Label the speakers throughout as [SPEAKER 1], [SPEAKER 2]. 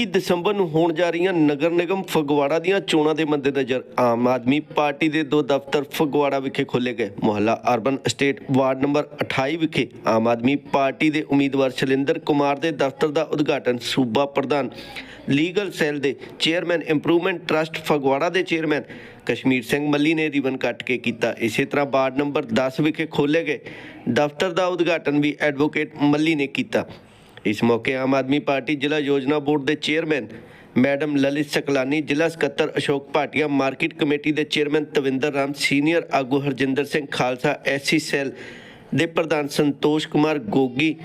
[SPEAKER 1] 21 ਦਸੰਬਰ ਨੂੰ ਹੋਣ ਜਾ ਰਹੀਆਂ ਨਗਰ ਨਿਗਮ ਫਗਵਾੜਾ ਦੀਆਂ ਚੋਣਾਂ ਦੇ ਮੱਦੇਨਜ਼ਰ ਆਮ ਆਦਮੀ ਪਾਰਟੀ ਦੇ ਦੋ ਦਫ਼ਤਰ ਫਗਵਾੜਾ ਵਿਖੇ ਖੋਲ੍ਹੇ ਗਏ। ਮੁਹੱਲਾ ਅਰਬਨ ਸਟੇਟ ਵਾਰਡ ਨੰਬਰ 28 ਵਿਖੇ ਆਮ ਆਦਮੀ ਪਾਰਟੀ ਦੇ ਉਮੀਦਵਾਰ ਸ਼ਲਿੰਦਰ ਕੁਮਾਰ ਦੇ ਦਫ਼ਤਰ ਦਾ ਉਦਘਾਟਨ ਸੂਬਾ ਪ੍ਰਧਾਨ ਲੀਗਲ ਸੈੱਲ ਦੇ ਚੇਅਰਮੈਨ ਇੰਪਰੂਵਮੈਂਟ ਟਰਸਟ ਫਗਵਾੜਾ ਦੇ ਚੇਅਰਮੈਨ ਕਸ਼ਮੀਰ ਸਿੰਘ ਮੱਲੀ ਨੇ ਰਿਬਨ ਕੱਟ ਕੇ ਕੀਤਾ। ਇਸੇ ਤਰ੍ਹਾਂ ਵਾਰਡ ਨੰਬਰ 10 ਵਿਖੇ ਖੋਲ੍ਹੇ ਗਏ। ਦਫ਼ਤਰ ਦਾ ਉਦਘਾਟਨ ਵੀ ਐਡਵੋਕੇਟ ਮੱਲੀ ਨੇ ਕੀਤਾ। ਇਸ ਮੌਕੇ ਆਮ ਆਦਮੀ ਪਾਰਟੀ ਜ਼ਿਲ੍ਹਾ ਯੋਜਨਾ ਬੋਰਡ ਦੇ ਚੇਅਰਮੈਨ ਮੈਡਮ ਲਲਿਤ ਸਕਲਾਨੀ, ਜ਼ਿਲ੍ਹਾ ਸਕੱਤਰ ਅਸ਼ੋਕ ਭਾਟੀਆ, ਮਾਰਕੀਟ ਕਮੇਟੀ ਦੇ ਚੇਅਰਮੈਨ ਤਵਿੰਦਰ ਰਾਮ, ਸੀਨੀਅਰ ਆਗੂ ਹਰਜਿੰਦਰ ਸਿੰਘ ਖਾਲਸਾ, ਐਸਸੀ ਸੈੱਲ ਦੇ ਪ੍ਰਧਾਨ ਸੰਤੋਸ਼ ਕੁਮਾਰ ਗੋਗੀ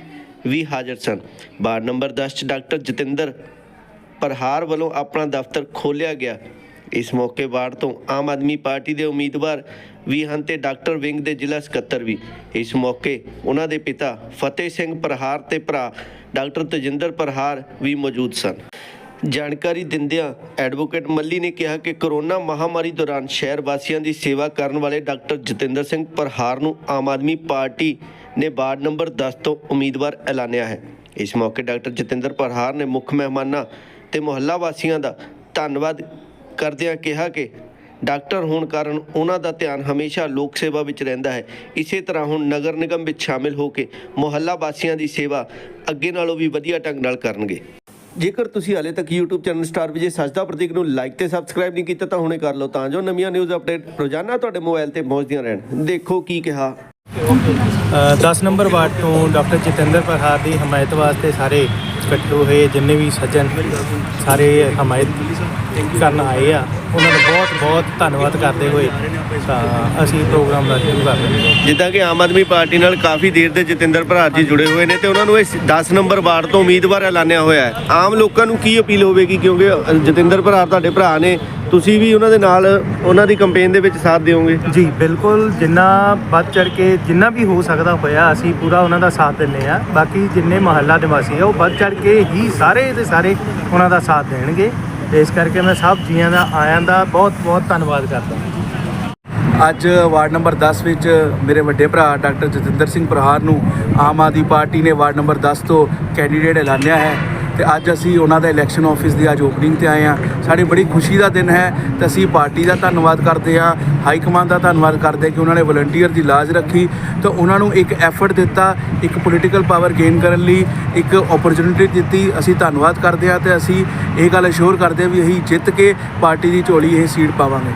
[SPEAKER 1] ਵੀ ਹਾਜ਼ਰ ਸਨ। ਵਾਰਡ ਨੰਬਰ 10 ਚ ਡਾਕਟਰ ਜਤਿੰਦਰ ਪਰਹਾਰ ਵੱਲੋਂ ਆਪਣਾ ਦਫ਼ਤਰ ਖੋਲ੍ਹਿਆ ਗਿਆ। ਇਸ ਮੌਕੇ ਵਾਰਡ ਤੋਂ ਆਮ ਆਦਮੀ ਪਾਰਟੀ ਦੇ ਉਮੀਦਵਾਰ ਵੀ ਹਨ ਤੇ ਡਾਕਟਰ ਵਿੰਗ ਦੇ ਜ਼ਿਲ੍ਹਾ ਸਕੱਤਰ ਵੀ। ਇਸ ਮੌਕੇ ਉਹਨਾਂ ਦੇ ਪਿਤਾ ਫਤਿਹ ਸਿੰਘ ਪ੍ਰਹਾਰ ਤੇ ਭਰਾ ਡਾਕਟਰ ਤਜਿੰਦਰ ਪ੍ਰਹਾਰ ਵੀ ਮੌਜੂਦ ਸਨ। ਜਾਣਕਾਰੀ ਦਿੰਦਿਆਂ ਐਡਵੋਕੇਟ ਮੱਲੀ ਨੇ ਕਿਹਾ ਕਿ ਕਰੋਨਾ ਮਹਾਮਾਰੀ ਦੌਰਾਨ ਸ਼ਹਿਰ ਵਾਸੀਆਂ ਦੀ ਸੇਵਾ ਕਰਨ ਵਾਲੇ ਡਾਕਟਰ ਜਤਿੰਦਰ ਸਿੰਘ ਪ੍ਰਹਾਰ ਨੂੰ ਆਮ ਆਦਮੀ ਪਾਰਟੀ ਨੇ ਵਾਰਡ ਨੰਬਰ 10 ਤੋਂ ਉਮੀਦਵਾਰ ਐਲਾਨਿਆ ਹੈ। ਇਸ ਮੌਕੇ ਡਾਕਟਰ ਜਤਿੰਦਰ ਪ੍ਰਹਾਰ ਨੇ ਮੁੱਖ ਮਹਿਮਾਨਾਂ ਤੇ ਮੁਹੱਲਾ ਵਾਸੀਆਂ ਦਾ ਧੰਨਵਾਦ ਕਰਦਿਆਂ ਕਿਹਾ ਕਿ ਡਾਕਟਰ ਹੋਣ ਕਾਰਨ ਉਹਨਾਂ ਦਾ ਧਿਆਨ ਹਮੇਸ਼ਾ ਲੋਕ ਸੇਵਾ ਵਿੱਚ ਰਹਿੰਦਾ ਹੈ। ਇਸੇ ਤਰ੍ਹਾਂ ਹੁਣ ਨਗਰ ਨਿਗਮ ਵਿੱਚ ਸ਼ਾਮਿਲ ਹੋ ਕੇ ਮੁਹੱਲਾ ਵਾਸੀਆਂ ਦੀ ਸੇਵਾ ਅੱਗੇ ਨਾਲੋਂ ਵੀ ਵਧੀਆ ਢੰਗ ਨਾਲ ਕਰਨਗੇ। ਜੇਕਰ ਤੁਸੀਂ ਹਾਲੇ ਤੱਕ YouTube channel star Vijay Sajda Prateek ਨੂੰ ਲਾਈਕ ਤੇ ਸਬਸਕ੍ਰਾਈਬ ਨਹੀਂ ਕੀਤਾ ਤਾਂ ਹੁਣੇ ਕਰ ਲਓ ਤਾਂ ਜੋ ਨਵੀਆਂ ਨਿਊਜ਼ ਅਪਡੇਟ ਰੋਜ਼ਾਨਾ ਤੁਹਾਡੇ ਮੋਬਾਈਲ ਤੇ ਪਹੁੰਚਦੀਆਂ ਰਹਿਣ। ਦੇਖੋ ਕੀ ਕਿਹਾ।
[SPEAKER 2] ਅ, 10 ਨੰਬਰ ਵਾਰਡ ਤੋਂ ਡਾਕਟਰ ਜਤਿੰਦਰ ਪ੍ਰਹਾਰ ਦੀ ਹਮਾਇਤ ਵਾਸਤੇ ਸਾਰੇ ਇਕੱਠੇ ਹੋਏ ਜਿੰਨੇ ਵੀ ਸੱਜਣ ਸਾਰੇ ਹਮਾਇਤ ਕਰਨ ਆਏ ਆ। ਉਹਨਾਂ ਦਾ ਬਹੁਤ ਬਹੁਤ ਧੰਨਵਾਦ ਕਰਦੇ ਹੋਏ ਤਾਂ ਅਸੀਂ ਪ੍ਰੋਗਰਾਮ ਦਾ ਸ਼ੁਰੂ ਕਰ ਰਹੇ ਹਾਂ।
[SPEAKER 1] ਜਿੱਦਾਂ ਕਿ ਆਮ ਆਦਮੀ ਪਾਰਟੀ ਨਾਲ ਕਾਫੀ ਦੇਰ ਦੇ ਜਤਿੰਦਰ ਭਰਾ ਜੀ ਜੁੜੇ ਹੋਏ ਨੇ ਤੇ ਉਹਨਾਂ ਨੂੰ ਇਸ 10 ਨੰਬਰ ਵਾਰਡ ਤੋਂ ਉਮੀਦਵਾਰ ਐਲਾਨਿਆ ਹੋਇਆ ਹੈ। ਆਮ ਲੋਕਾਂ ਨੂੰ ਕੀ ਅਪੀਲ ਹੋਵੇਗੀ? ਕਿਉਂਕਿ ਜਤਿੰਦਰ ਭਰਾ ਤੁਹਾਡੇ ਭਰਾ ਨੇ। ਤੁਸੀਂ ਵੀ ਉਹਨਾਂ ਦੇ ਨਾਲ ਉਹਨਾਂ ਦੀ ਕੈਂਪੇਨ ਦੇ ਵਿੱਚ ਸਾਥ ਦਿਓਗੇ?
[SPEAKER 2] ਜੀ ਬਿਲਕੁਲ। ਜਿੰਨਾ ਵੱਧ ਚੜ ਕੇ ਜਿੰਨਾ ਵੀ ਹੋ ਸਕਦਾ ਹੋਇਆ ਅਸੀਂ ਪੂਰਾ ਉਹਨਾਂ ਦਾ ਸਾਥ ਦਿੰਨੇ ਆ ਬਾਕੀ ਜਿੰਨੇ ਮਹੱਲਾ ਨਿਵਾਸੀ ਆ ਉਹ ਵੱਧ ਚੜ ਕੇ ਹੀ ਸਾਰੇ ਦੇ ਸਾਰੇ ਉਹਨਾਂ ਦਾ ਸਾਥ ਦੇਣਗੇ। ਇਸ ਕਰਕੇ ਮੈਂ ਸਭ ਜੀਆਂ ਦਾ ਆਇਆਂ ਦਾ ਬਹੁਤ ਬਹੁਤ ਧੰਨਵਾਦ ਕਰਦਾ
[SPEAKER 3] ਅੱਜ ਵਾਰਡ ਨੰਬਰ 10 ਵਿੱਚ ਮੇਰੇ ਵੱਡੇ ਭਰਾ ਡਾਕਟਰ ਜਤਿੰਦਰ ਸਿੰਘ ਪ੍ਰਹਾਰ ਨੂੰ ਆਮ ਆਦਮੀ ਪਾਰਟੀ ਨੇ ਵਾਰਡ ਨੰਬਰ 10 ਤੋਂ ਕੈਂਡੀਡੇਟ ਐਲਾਨਿਆ ਹੈ। ਤੇ ਅੱਜ ਅਸੀਂ ਉਹਨਾਂ ਦਾ ਇਲੈਕਸ਼ਨ ਆਫਿਸ ਦੀ ਅੱਜ ਓਪਨਿੰਗ ਤੇ ਆਏ ਹਾਂ। ਸਾਡੀ ਬੜੀ ਖੁਸ਼ੀ ਦਾ ਦਿਨ ਹੈ ਤੇ ਅਸੀਂ ਪਾਰਟੀ ਦਾ ਧੰਨਵਾਦ ਕਰਦੇ ਹਾਂ ਹਾਈ ਕਮਾਂਡ ਦਾ ਧੰਨਵਾਦ ਕਰਦੇ ਹਾਂ ਕਿ ਉਹਨਾਂ ਨੇ ਵਲੰਟੀਅਰ ਦੀ ਲਾਜ ਰੱਖੀ ਤੇ ਉਹਨਾਂ ਨੂੰ ਇੱਕ ਐਫਰਟ ਦਿੱਤਾ, ਇੱਕ ਪੋਲੀਟੀਕਲ ਪਾਵਰ ਗੇਨ ਕਰਨ ਲਈ, ਇੱਕ ਓਪਰਚੁਨਿਟੀ ਦਿੱਤੀ। ਅਸੀਂ ਧੰਨਵਾਦ ਕਰਦੇ ਹਾਂ ਤੇ ਅਸੀਂ ਇਹ ਗੱਲ ਅਸ਼ੋਰ ਕਰਦੇ ਹਾਂ ਵੀ ਅਸੀਂ ਜਿੱਤ ਕੇ ਪਾਰਟੀ ਦੀ ਝੋਲੀ ਇਹ ਸੀਟ ਪਾਵਾਂਗੇ।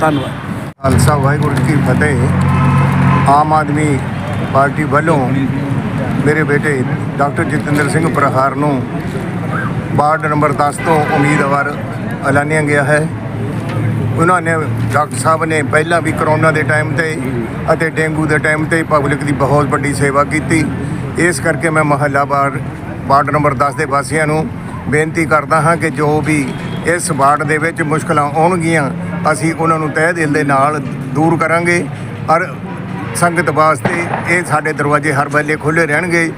[SPEAKER 3] ਧੰਨਵਾਦ।
[SPEAKER 4] ਖਾਲਸਾ ਵਾਹਿਗੁਰੂ ਜੀ ਕੀ ਫਤਿਹ। ਆਮ ਆਦਮੀ ਪਾਰਟੀ ਵੱਲੋਂ ਮੇਰੇ ਬੇਟੇ ਡਾਕਟਰ ਜਤਿੰਦਰ ਸਿੰਘ ਪ੍ਰਹਾਰ ਨੂੰ ਵਾਰਡ ਨੰਬਰ 10 ਤੋਂ ਉਮੀਦਵਾਰ ਐਲਾਨਿਆ ਗਿਆ ਹੈ। ਉਹਨਾਂ ਨੇ ਡਾਕਟਰ ਸਾਹਿਬ ਨੇ ਪਹਿਲਾਂ ਵੀ ਕਰੋਨਾ ਦੇ ਟਾਈਮ ਤੇ ਅਤੇ ਡੇਂਗੂ ਦੇ ਟਾਈਮ ਤੇ ਪਬਲਿਕ ਦੀ ਬਹੁਤ ਵੱਡੀ ਸੇਵਾ ਕੀਤੀ। ਇਸ ਕਰਕੇ ਮੈਂ ਮਹੱਲਾ ਵਾਰਡ ਵਾਰਡ ਨੰਬਰ 10 ਦੇ ਵਾਸੀਆਂ ਨੂੰ ਬੇਨਤੀ ਕਰਦਾ ਹਾਂ ਕਿ ਜੋ ਵੀ ਇਸ ਵਾਰਡ ਦੇ ਵਿੱਚ ਮੁਸ਼ਕਲਾਂ ਆਉਣਗੀਆਂ, ਅਸੀਂ ਉਹਨਾਂ ਨੂੰ ਤਹਿ ਦਿਲ ਦੇ ਨਾਲ ਦੂਰ ਕਰਾਂਗੇ। ਔਰ ਸੰਗਤ ਵਾਸਤੇ ਇਹ ਸਾਡੇ ਦਰਵਾਜ਼ੇ ਹਰ ਵੇਲੇ ਖੁੱਲੇ ਰਹਿਣਗੇ।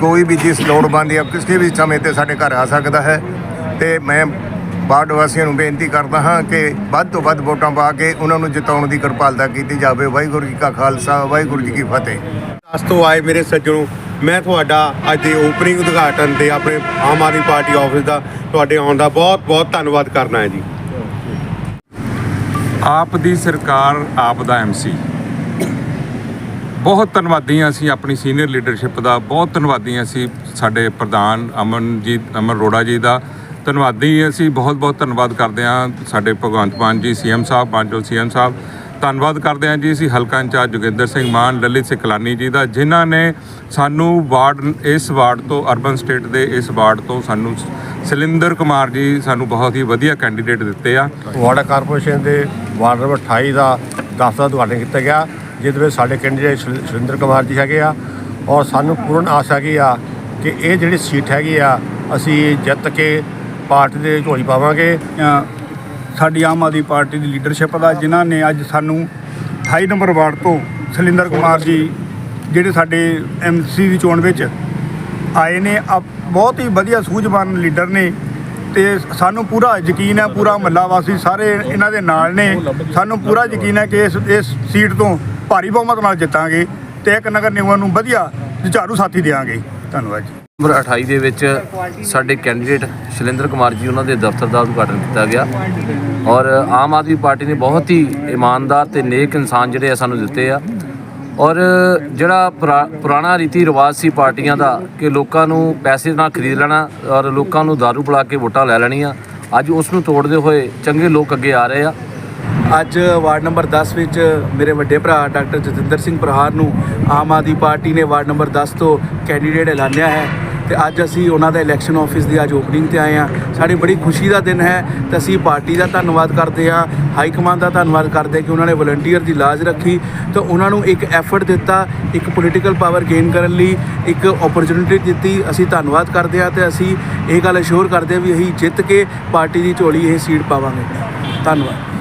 [SPEAKER 4] ਕੋਈ ਵੀ ਜਿਸ ਲੋੜਵੰਦ ਜਾਂ ਕਿਸੇ ਵੀ ਸਮੇਂ ਤੇ ਸਾਡੇ ਘਰ ਆ ਸਕਦਾ ਹੈ। ਤੇ ਮੈਂ ਵਾਰਡ ਵਾਸੀਆਂ ਨੂੰ ਬੇਨਤੀ ਕਰਦਾ ਹਾਂ ਕਿ ਵੱਧ ਤੋਂ ਵੱਧ ਵੋਟਾਂ ਪਾ ਕੇ ਉਹਨਾਂ ਨੂੰ ਜਿਤਾਉਣ ਦੀ ਕਿਰਪਾਲਤਾ ਕੀਤੀ ਜਾਵੇ। ਵਾਹਿਗੁਰੂ ਜੀ ਕਾ ਖਾਲਸਾ ਵਾਹਿਗੁਰੂ ਜੀ ਕੀ ਫਤਿਹ।
[SPEAKER 5] ਅਸ ਤੋਂ ਆਏ ਮੇਰੇ ਸੱਜਣੋ ਮੈਂ ਤੁਹਾਡਾ ਅੱਜ ਦੇ ਓਪਨਿੰਗ ਉਦਘਾਟਨ ਤੇ ਆਪਣੇ ਆਮ ਆਦਮੀ ਪਾਰਟੀ ਆਫਿਸ ਦਾ ਤੁਹਾਡੇ ਆਉਣ ਦਾ ਬਹੁਤ ਬਹੁਤ ਧੰਨਵਾਦ ਕਰਨਾ ਹੈ ਜੀ।
[SPEAKER 6] ਆਪ ਦੀ ਸਰਕਾਰ ਆਪ ਦਾ ਐਮਸੀ ਬਹੁਤ ਧੰਨਵਾਦੀ ਹਾਂ ਅਸੀਂ ਆਪਣੀ ਸੀਨੀਅਰ ਲੀਡਰਸ਼ਿਪ ਦਾ, ਬਹੁਤ ਧੰਨਵਾਦੀ ਹਾਂ ਅਸੀਂ ਸਾਡੇ ਪ੍ਰਧਾਨ ਅਮਨਜੀਤ, ਅਮਨ ਰੋੜਾ ਜੀ ਦਾ। ਧੰਨਵਾਦੀ ਅਸੀਂ ਬਹੁਤ ਬਹੁਤ ਧੰਨਵਾਦ ਕਰਦੇ ਹਾਂ ਸਾਡੇ ਭਗਵੰਤ ਮਾਨ ਜੀ ਸੀਐਮ ਸਾਹਿਬ, ਮਾਨਜੋ ਸੀਐਮ ਸਾਹਿਬ। ਧੰਨਵਾਦ ਕਰਦੇ ਹਾਂ ਜੀ ਅਸੀਂ ਹਲਕਾ ਇੰਚਾਰਜ ਜੋਗਿੰਦਰ ਸਿੰਘ ਮਾਨ, ਲਲਿਤ ਸਿਕਲਾਨੀ ਜੀ ਦਾ, ਜਿਨ੍ਹਾਂ ਨੇ ਸਾਨੂੰ ਵਾਰਡ, ਇਸ ਵਾਰਡ ਤੋਂ ਅਰਬਨ ਸਟੇਟ ਦੇ ਇਸ ਵਾਰਡ ਤੋਂ ਸਾਨੂੰ ਸਲਿੰਦਰ ਕੁਮਾਰ ਜੀ ਸਾਨੂੰ ਬਹੁਤ ਹੀ ਵਧੀਆ ਕੈਂਡੀਡੇਟ ਦਿੱਤੇ ਆ।
[SPEAKER 4] ਵਾਰਡ ਕਾਰਪੋਰੇਸ਼ਨ ਦੇ ਵਾਰਡ ਨੰਬਰ 28 ਦਾ ਦਫ਼ਤਰ ਦਾ ਉਦਘਾਟਨ ਕੀਤਾ ਗਿਆ। ਜਿਹਦੇ ਵਿੱਚ ਸਾਡੇ ਕੈਂਡੀਡੇਟ ਸੁਰਿੰਦਰ ਕੁਮਾਰ ਜੀ ਹੈਗੇ ਆ, ਔਰ ਸਾਨੂੰ ਪੂਰਨ ਆਸ ਹੈਗੀ ਆ ਕਿ ਇਹ ਜਿਹੜੀ ਸੀਟ ਹੈਗੀ ਆ, ਅਸੀਂ ਜਿੱਤ ਕੇ ਪਾਰਟੀ ਦੇ ਝੋਲੀ ਪਾਵਾਂਗੇ।
[SPEAKER 7] ਸਾਡੀ ਆਮ ਆਦਮੀ ਪਾਰਟੀ ਦੀ ਲੀਡਰਸ਼ਿਪ ਦਾ, ਜਿਨ੍ਹਾਂ ਨੇ ਅੱਜ ਸਾਨੂੰ 28 ਨੰਬਰ ਵਾਰਡ ਤੋਂ ਸਲਿੰਦਰ ਕੁਮਾਰ ਜੀ, ਜਿਹੜੇ ਸਾਡੇ ਐਮਸੀ ਦੀ ਚੋਣ ਵਿੱਚ ਆਏ ਨੇ ਆ ਬਹੁਤ ਹੀ ਵਧੀਆ ਸੂਝਵਾਨ ਲੀਡਰ ਨੇ ਤੇ ਸਾਨੂੰ ਪੂਰਾ ਯਕੀਨ ਹੈ, ਪੂਰਾ ਮਹੱਲਾ ਵਾਸੀ ਸਾਰੇ ਇਹਨਾਂ ਦੇ ਨਾਲ ਨੇ। ਸਾਨੂੰ ਪੂਰਾ ਯਕੀਨ ਹੈ ਕਿ ਇਸ ਇਸ ਸੀਟ ਤੋਂ ਭਾਰੀ ਬਹੁਮਤ ਨਾਲ ਜਿੱਤਾਂਗੇ ਤੇ ਇੱਕ ਨਗਰ ਨਿਗਮ ਨੂੰ ਵਧੀਆ ਝਾੜੂ ਸਾਥੀ ਦੇਵਾਂਗੇ ਧੰਨਵਾਦ ਜੀ।
[SPEAKER 8] ਨੰਬਰ 28 ਦੇ ਵਿੱਚ ਸਾਡੇ ਕੈਂਡੀਡੇਟ ਸ਼ੈਲੇਂਦਰ ਕੁਮਾਰ ਜੀ, ਉਹਨਾਂ ਦੇ ਦਫ਼ਤਰ ਦਾ ਉਦਘਾਟਨ ਕੀਤਾ ਗਿਆ। ਔਰ ਆਮ ਆਦਮੀ ਪਾਰਟੀ ਨੇ ਬਹੁਤ ਹੀ ਇਮਾਨਦਾਰ ਤੇ ਨੇਕ ਇਨਸਾਨ ਜਿਹੜੇ ਆ ਸਾਨੂੰ ਦਿੱਤੇ ਆ। ਔਰ ਜਿਹੜਾ ਪੁਰਾ- ਪੁਰਾਣਾ ਰੀਤੀ ਰਿਵਾਜ ਸੀ ਪਾਰਟੀਆਂ ਦਾ, ਕਿ ਲੋਕਾਂ ਨੂੰ ਪੈਸੇ ਨਾਲ ਖਰੀਦ ਲੈਣਾ ਔਰ ਲੋਕਾਂ ਨੂੰ ਦਾਰੂ ਪਿਲਾ ਕੇ ਵੋਟਾਂ ਲੈ ਲੈਣੀਆਂ, ਅੱਜ ਉਸ ਨੂੰ ਤੋੜਦੇ ਹੋਏ ਚੰਗੇ ਲੋਕ ਅੱਗੇ ਆ ਰਹੇ ਆ।
[SPEAKER 3] ਅੱਜ ਵਾਰਡ ਨੰਬਰ 10 ਵਿੱਚ ਮੇਰੇ ਵੱਡੇ ਭਰਾ ਡਾਕਟਰ ਜਤਿੰਦਰ ਸਿੰਘ ਪ੍ਰਹਾਰ ਨੂੰ ਆਮ ਆਦਮੀ ਪਾਰਟੀ ਨੇ ਵਾਰਡ ਨੰਬਰ 10 ਤੋਂ ਕੈਂਡੀਡੇਟ ਐਲਾਨਿਆ ਹੈ ਤੇ ਅੱਜ ਅਸੀਂ ਉਹਨਾਂ ਦਾ ਇਲੈਕਸ਼ਨ ਆਫਿਸ ਦੀ ਅੱਜ ਓਪਨਿੰਗ ਤੇ ਆਏ ਹਾਂ। ਸਾਡੀ ਬੜੀ ਖੁਸ਼ੀ ਦਾ ਦਿਨ ਹੈ ਤੇ ਅਸੀਂ ਪਾਰਟੀ ਦਾ ਧੰਨਵਾਦ ਕਰਦੇ ਹਾਂ, ਹਾਈ ਕਮਾਂਡ ਦਾ ਧੰਨਵਾਦ ਕਰਦੇ ਹਾਂ ਕਿ ਉਹਨਾਂ ਨੇ ਵਲੰਟੀਅਰ ਦੀ ਲਾਜ ਰੱਖੀ ਤੇ ਉਹਨਾਂ ਨੂੰ ਇੱਕ ਐਫਰਟ ਦਿੱਤਾ, ਇੱਕ ਪੋਲੀਟੀਕਲ ਪਾਵਰ ਗੇਨ ਕਰਨ ਲਈ, ਇੱਕ ਓਪਰਚੁਨਿਟੀ ਦਿੱਤੀ। ਅਸੀਂ ਧੰਨਵਾਦ ਕਰਦੇ ਹਾਂ ਤੇ ਅਸੀਂ ਇਹ ਗੱਲ ਅਸ਼ੋਰ ਕਰਦੇ ਹਾਂ ਵੀ ਅਸੀਂ ਜਿੱਤ ਕੇ ਪਾਰਟੀ ਦੀ ਝੋਲੀ ਇਹ ਸੀਟ ਪਾਵਾਂਗੇ। ਧੰਨਵਾਦ।